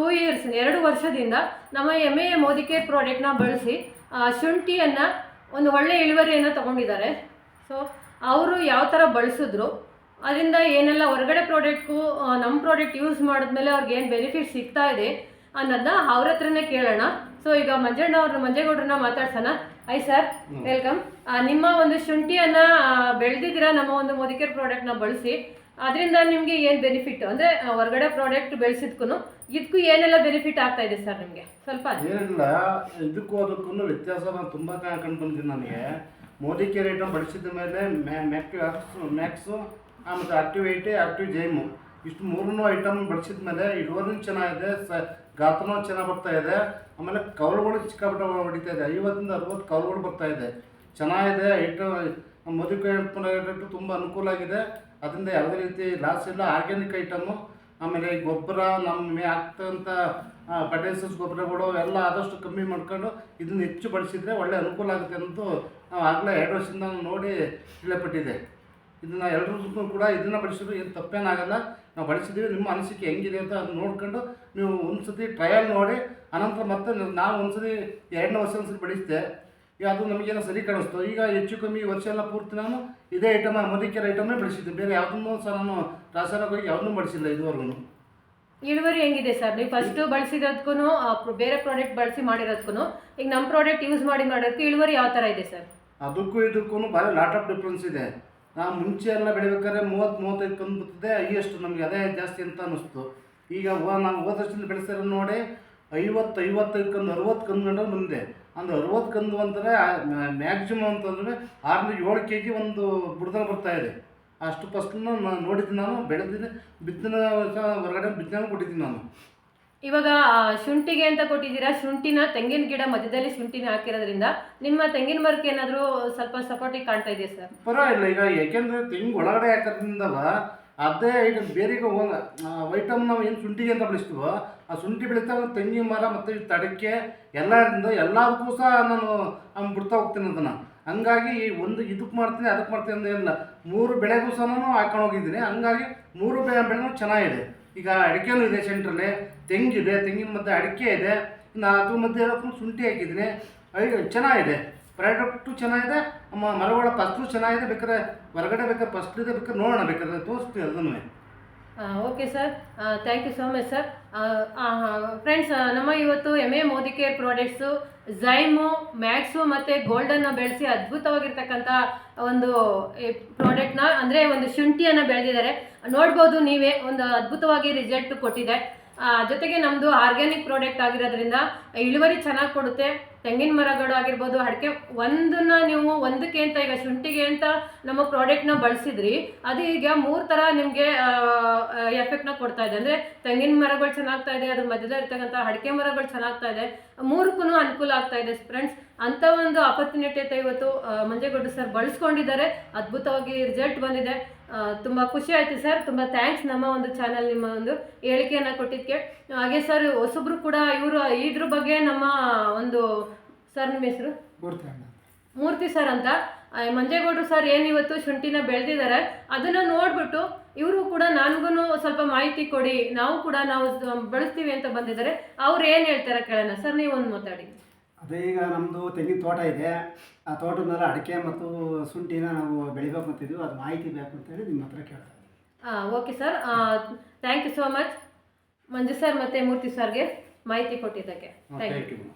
Two years ಎರಡು ವರ್ಷದಿಂದ ನಮ್ಮ ಎಂ ಎ ಮೋದಿಕೇರ್ ಪ್ರಾಡಕ್ಟ್ನ ಬಳಸಿ ಶುಂಠಿಯನ್ನು ಒಂದು ಒಳ್ಳೆ ಇಳುವರಿಯನ್ನು ತಗೊಂಡಿದ್ದಾರೆ. ಸೊ ಅವರು ಯಾವ ಥರ ಬಳಸಿದ್ರು, ಅದರಿಂದ ಏನೆಲ್ಲ ಹೊರಗಡೆ ಪ್ರಾಡಕ್ಟು ನಮ್ಮ ಪ್ರಾಡಕ್ಟ್ ಯೂಸ್ ಮಾಡಿದ್ಮೇಲೆ ಅವ್ರಿಗೆ ಏನು ಬೆನಿಫಿಟ್ ಸಿಗ್ತಾ ಇದೆ ಅನ್ನೋದನ್ನ ಅವ್ರ ಹತ್ರನೇ ಕೇಳೋಣ. ಸೊ ಈಗ ಮಂಜಣ್ಣ ಅವ್ರನ್ನ ಮಂಜೇಗೌಡ್ರನ್ನ ಮಾತಾಡ್ಸೋಣ. ಐ ಸರ್ ವೆಲ್ಕಮ್ ನಿಮ್ಮ ಒಂದು ಶುಂಠಿಯನ್ನ ಬೆಳೆದಿದ್ದೀರಾ? ನಮ್ಮ ಒಂದು ಮೋದಿಕೇರ್ ಪ್ರಾಡಕ್ಟ್ನ ಬಳಸಿ. ಅದರಿಂದ ನಿಮಗೆ ಏನು ಬೆನಿಫಿಟ್ ಅಂದರೆ ಹೊರಗಡೆ ಪ್ರಾಡಕ್ಟ್ ಬೆಳೆಸಿದ್ಕೂ ಇದಕ್ಕೂ ಏನೆಲ್ಲ ಬೆನಿಫಿಟ್ ಆಗ್ತಾ ಇದೆ ಸರ್ ನಿಮಗೆ? ಸ್ವಲ್ಪ ಏನಿಲ್ಲ. ಇದಕ್ಕೂ ಅದಕ್ಕೂ ವ್ಯತ್ಯಾಸ ನಾನು ತುಂಬ ಕಂಡು ಬಂದಿದ್ದೀನಿ ನನಗೆ. ಮೋದಿಕೇರ್ ಐಟಮ್ ಬಳಸಿದ ಮೇಲೆ ಮ್ಯಾಕ್ಸ್ ಮ್ಯಾಕ್ಸು ಮತ್ತು ಆಕ್ಟಿವ್ ಏಯ್ಟಿ ಆಕ್ಟಿವ್ ಜೈಮು ಇಷ್ಟು ಮೂರನ್ನೂ ಐಟಮ್ ಬಳಸಿದ ಮೇಲೆ ಇಳುವರಿನೂ ಚೆನ್ನಾಗಿದೆ. ಸ ಗಾತ್ರನೂ ಚೆನ್ನಾಗಿ ಬರ್ತಾ ಇದೆ. ಆಮೇಲೆ ಕವಲುಗಳು ಚಿಕ್ಕಪಟ್ಟ ಹೊಡಿತಾ ಇದೆ. ಐವತ್ತರಿಂದ ಅರವತ್ತು ಕವಲುಗಳು ಬರ್ತಾ ಇದೆ. ಚೆನ್ನಾಗಿದೆ. ಐಟಮ್ ಮದುವೆ ಪ್ರಾಡಕ್ಟ್ ತುಂಬ ಅನುಕೂಲ ಆಗಿದೆ. ಅದರಿಂದ ಯಾವುದೇ ರೀತಿ ಲಾಸ್ ಇಲ್ಲ. ಆರ್ಗ್ಯಾನಿಕ್ ಐಟಮು ಆಮೇಲೆ ಗೊಬ್ಬರ, ನಮ್ಮ ಆಗ್ತಕ್ಕಂಥ ಫರ್ಟೈಸರ್ಸ್ ಗೊಬ್ಬರಗಳು ಎಲ್ಲ ಆದಷ್ಟು ಕಮ್ಮಿ ಮಾಡ್ಕೊಂಡು ಇದನ್ನು ಹೆಚ್ಚು ಬಳಸಿದರೆ ಒಳ್ಳೆ ಅನುಕೂಲ ಆಗುತ್ತೆ ಅಂತೂ ನಾವು ಆಗಲೇ ಎರಡು ವರ್ಷದಿಂದ ನೋಡಿ ತಿಳಿಯಪಟ್ಟಿದೆ ಇದನ್ನು ಎಲ್ಲರಿಗೂ ಕೂಡ ಇದನ್ನು ಬಳಸಿದ್ರು ಏನು ತಪ್ಪೇನಾಗಲ್ಲ. ನಾವು ಬಳಸಿದ್ದೀವಿ ನಿಮ್ಮ ಅನಿಸಿಕೆ ಹೆಂಗಿದೆ ಅಂತ ಅದನ್ನ ನೋಡ್ಕೊಂಡು ನೀವು ಒಂದು ಸತಿ ಟ್ರಯಲ್ ನೋಡಿ ಅನಂತರ ಮತ್ತೆ ನಾವು ಒಂದು ಸತಿ ಎರಡನೇ ವರ್ಷ ಒಂದು ಸತಿ ಬಳಸಿದೆ ಈಗ ಅದು ನಮಗೇನೋ ಸರಿ ಕಾಣಿಸ್ತು. ಈಗ ಹೆಚ್ಚು ಕಮ್ಮಿ ವರ್ಷ ಎಲ್ಲ ಪೂರ್ತಿ ನಾನು ಇದೇ ಐಟಮ್ ಮದಿಕೆರ ಐಟಮೇ ಬಳಸಿದ್ದೆ ಬೇರೆ ಯಾವುದನ್ನು ಸಹ ನಾನು ರಾಸಾಯನಿಕ ಯಾವುದನ್ನೂ ಬಳಸಿಲ್ಲ ಇದುವರೆಗೂ ಇಳುವರಿ ಹೆಂಗಿದೆ ಸರ್? ನೀವು ಫಸ್ಟ್ ಬಳಸಿರೋದಕ್ಕೂ ಬೇರೆ ಪ್ರಾಡಕ್ಟ್ ಬಳಸಿ ಮಾಡಿರೋದಕ್ಕೂ ಈಗ ನಮ್ಮ ಪ್ರಾಡಕ್ಟ್ ಯೂಸ್ ಮಾಡಿ ಮಾಡೋದಕ್ಕೆ ಇಳುವರಿ ಯಾವ ಥರ ಇದೆ ಸರ್? ಅದಕ್ಕೂ ಇದಕ್ಕೂ ಭಾರಿ ಲಾಟ್ ಆಫ್ ಡಿಫ್ರೆನ್ಸ್ ಇದೆ. ನಾವು ಮುಂಚೆ ಎಲ್ಲ ಬೆಳಿಬೇಕಾದ್ರೆ ಮೂವತ್ತು, ಮೂವತ್ತೈದು ಕಂದು ಬರ್ತದೆ, ಹೈಯೆಸ್ಟ್ ನಮಗೆ ಅದೇ ಜಾಸ್ತಿ ಅಂತ ಅನ್ನಿಸ್ತು. ಈಗ ನಾವು ಹೋದ ವರ್ಷದಿಂದ ಬೆಳೆಸಿರೋ ನೋಡಿ, ಐವತ್ತು, ಐವತ್ತೈದು ಕಂದು, ಅರವತ್ತು ಕಂದು ಗಂಡ ಬಂದಿದೆ. ಅಂದ್ರೆ ಅರವತ್ತು ಕಂದು ಅಂತಾರೆ ಮ್ಯಾಕ್ಸಿಮಮ್ ಅಂತಂದರೆ ಆರರಿಂದ ಏಳು ಕೆ ಜಿ ಒಂದು ಬುಡದಲ್ಲಿ ಬರ್ತಾ ಇದೆ. ಅಷ್ಟು ಫಸ್ಟನ್ನು ನಾನು ನೋಡಿದ್ದೀನಿ ನಾನು ಬೆಳೆದಿದ್ದೀನಿ ಬಿತ್ತನೆ ಹೊರಗಡೆ ಬಿತ್ತನೆ ಕೊಟ್ಟಿದ್ದೀನಿ ನಾನು. ಇವಾಗ ಶುಂಠಿಗೆ ಅಂತ ಕೊಟ್ಟಿದ್ದೀರಾ? ಶುಂಠಿನ ತೆಂಗಿನ ಗಿಡ ಮಧ್ಯದಲ್ಲಿ ಶುಂಠಿನ ಹಾಕಿರೋದ್ರಿಂದ ನಿಮ್ಮ ತೆಂಗಿನ ಮರಕ್ಕೆ ಏನಾದರೂ ಸ್ವಲ್ಪ ಸಪೋರ್ಟಿಗೆ ಕಾಣ್ತಾ ಇದೆಯಾ ಸರ್? ಪರವಾಗಿಲ್ಲ, ಈಗ ಯಾಕೆಂದ್ರೆ ತೆಂಗು ಒಳಗಡೆ ಹಾಕೋದ್ರಿಂದಲ್ಲ ಅದೇ ಈಗ ಬೇರೆ ಹೋಗ ಐಟಮ್ ನಾವು ಏನು ಶುಂಠಿಗೆ ಅಂತ ಬೆಳೆಸ್ತೀವೋ, ಆ ಶುಂಠಿ ಬೆಳೀತಾ ತೆಂಗಿನ ಮರ ಮತ್ತು ತಡಕೆ ತಡಕ್ಕೆ ಎಲ್ಲರಿಂದ ಎಲ್ಲದಕ್ಕೂ ಸಹ ನಾನು ಬಿಡ್ತಾ ಹೋಗ್ತೀನಿ ಅದನ್ನು. ಹಂಗಾಗಿ ಒಂದು ಇದಕ್ಕೆ ಮಾಡ್ತೀನಿ, ಅದಕ್ಕೆ ಮಾಡ್ತೀನಿ ಅಂತ ಮೂರು ಬೆಳೆಗೂ ಸಹ ನಾನು ಹಾಕೊಂಡು ಹೋಗಿದ್ದೀನಿ. ಹಂಗಾಗಿ ಮೂರು ಬೆಳೆ ಬೆಳೆನೂ ಚೆನ್ನಾಗಿದೆ. ಈಗ ಅಡಿಕೆನೂ ಇದೆ ಸೆಂಟ್ರಲ್ಲಿ. ತೆಂಗಿದೆ ತೆಂಗಿನ ಮಧ್ಯೆ ಅಡಿಕೆ ಇದೆ. ಇನ್ನು ಅದ್ರ ಮಧ್ಯೆ ಫುಲ್ ಶುಂಠಿ ಹಾಕಿದ್ದೀನಿ. ಐ ಚೆನ್ನಾಗಿದೆ. ಪ್ರಾಡಕ್ಟು ಚೆನ್ನಾಗಿದೆ. ಮರಗಳ ಫಸ್ಲು ಚೆನ್ನಾಗಿದೆ. ಬೇಕಾದ್ರೆ ಹೊರಗಡೆ ಬೇಕಾದ್ರೆ ಫಸ್ಟ್ ಇದೆ ಬೇಕಾದ್ರೆ ನೋಡೋಣ, ಬೇಕಾದ್ರೆ ತೋರಿಸ್ತೀವಿ ಅದನ್ನು okay sir thank you so much sir friends ನಮ್ಮ ಇವತ್ತು M A Modicare products zyme max ಮತ್ತು ಗೋಲ್ಡನ್ನು ಬೆಳೆಸಿ ಅದ್ಭುತವಾಗಿರ್ತಕ್ಕಂಥ ಒಂದು ಪ್ರಾಡಕ್ಟ್ನ ಅಂದರೆ ಒಂದು ಶುಂಠಿಯನ್ನು ಬೆಳೆದಿದ್ದಾರೆ. ನೋಡ್ಬೋದು ನೀವೇ, ಒಂದು ಅದ್ಭುತವಾಗಿ ರಿಸಲ್ಟ್ ಕೊಟ್ಟಿದೆ. ಜೊತೆಗೆ ನಮ್ಮದು ಆರ್ಗ್ಯಾನಿಕ್ ಪ್ರಾಡಕ್ಟ್ ಆಗಿರೋದ್ರಿಂದ ಇಳುವರಿ ಚೆನ್ನಾಗಿ ಕೊಡುತ್ತೆ. ತೆಂಗಿನ ಮರಗಳು ಆಗಿರ್ಬೋದು ಅಡಿಕೆ ಒಂದನ್ನ ನೀವು ಒಂದಕ್ಕೆ ಅಂತ ಈಗ ಶುಂಠಿಗೆ ಅಂತ ನಮ್ಮ ಪ್ರಾಡಕ್ಟ್ನ ಬಳಸಿದ್ರಿ ಅದು ಈಗ ಮೂರು ಥರ ನಿಮಗೆ ಎಫೆಕ್ಟ್ನ ಕೊಡ್ತಾ ಇದೆ. ಅಂದರೆ ತೆಂಗಿನ ಮರಗಳು ಚೆನ್ನಾಗ್ತಾ ಇದೆ ಅದ್ರ ಮಧ್ಯದಲ್ಲಿ ಇರ್ತಕ್ಕಂಥ ಅಡಿಕೆ ಮರಗಳು ಚೆನ್ನಾಗ್ತಾ ಇದೆ. ಮೂರಕ್ಕೂ ಅನುಕೂಲ ಆಗ್ತಾ ಇದೆ ಫ್ರೆಂಡ್ಸ್ ಅಂಥ ಒಂದು ಅಪರ್ಚುನಿಟಿ ಇವತ್ತು ಆ, ಮಂಜೇಗೌಡ ಸರ್ ಬಳಸ್ಕೊಂಡಿದ್ದಾರೆ. ಅದ್ಭುತವಾಗಿ ರಿಸಲ್ಟ್ ಬಂದಿದೆ. ತುಂಬ ಖುಷಿ ಆಯಿತು ಸರ್ ತುಂಬ ಥ್ಯಾಂಕ್ಸ್ ನಮ್ಮ ಒಂದು ಚಾನಲ್ ನಿಮ್ಮ ಒಂದು ಹೇಳಿಕೆಯನ್ನು ಕೊಟ್ಟಿದ್ದಕ್ಕೆ. ಹಾಗೆ ಸರ್ ಹೊಸಬ್ರು ಕೂಡ ಇವರು ಇದ್ರ ಬಗ್ಗೆ ನಮ್ಮ ಒಂದು ಸರ್ ನಿಮ್ಮ ಹೆಸರು? ಮೂರ್ತಿ ಸರ್ ಅಂತ. ಮಂಜೇಗೌಡರು ಸರ್ ಏನು ಇವತ್ತು ಶುಂಠಿನ ಬೆಳೆದಿದ್ದಾರೆ ಅದನ್ನು ನೋಡ್ಬಿಟ್ಟು ಇವರು ಕೂಡ ನನಗೂ ಸ್ವಲ್ಪ ಮಾಹಿತಿ ಕೊಡಿ ನಾವು ಕೂಡ ನಾವು ಬೆಳೆಸ್ತೀವಿ ಅಂತ ಬಂದಿದ್ದಾರೆ. ಅವ್ರು ಏನು ಹೇಳ್ತಾರೆ ಕೇಳೋಣ. ಸರ್ ನೀವು ಒಂದು ಮಾತಾಡಿ. ಅದೇ ಈಗ ನಮ್ಮದು ತೆಂಗಿನ ತೋಟ ಇದೆ. ಆ ತೋಟದಲ್ಲ ಅಡಿಕೆ ಮತ್ತು ಶುಂಠಿನ ನಾವು ಬೆಳಿಬೇಕು ಅಂತಿದ್ವಿ ಅದು ಮಾಹಿತಿ ಬೇಕು ಅಂತೇಳಿ ನಿಮ್ಮ ಹತ್ರ ಕೇಳ್ತಾ ಹಾಂ okay sir. Thank you so much Manju sir ಮತ್ತು ಮೂರ್ತಿ ಸರ್ಗೆ ಮಾಹಿತಿ ಕೊಟ್ಟಿದ್ದಕ್ಕೆ. Thank you thank you